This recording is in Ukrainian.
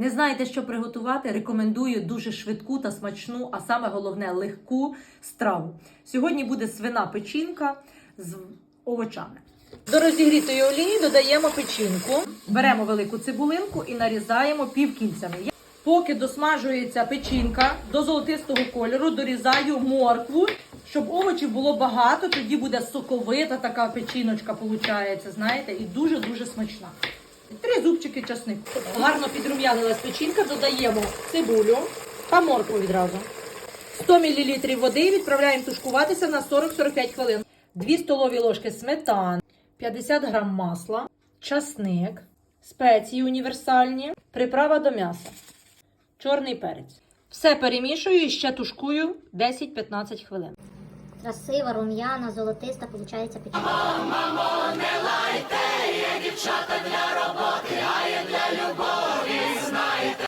Не знаєте, що приготувати? Рекомендую дуже швидку та смачну, а саме головне легку страву. Сьогодні буде свина печінка з овочами. До розігрітої олії додаємо печінку, беремо велику цибулинку і нарізаємо півкільцями. Поки досмажується печінка до золотистого кольору, дорізаю моркву, щоб овочів було багато, тоді буде соковита така печіночка, виходить, знаєте, і дуже-дуже смачна. Три зубчики часнику. Гарно підрум'янилась печінка, додаємо цибулю та моркву відразу. 100 мл води відправляємо тушкуватися на 40-45 хвилин. 2 столові ложки сметани, 50 г масла, часник, спеції універсальні, приправа до м'яса, чорний перець. Все перемішую і ще тушкую 10-15 хвилин. Красива, рум'яна, золотиста, виходить печінка.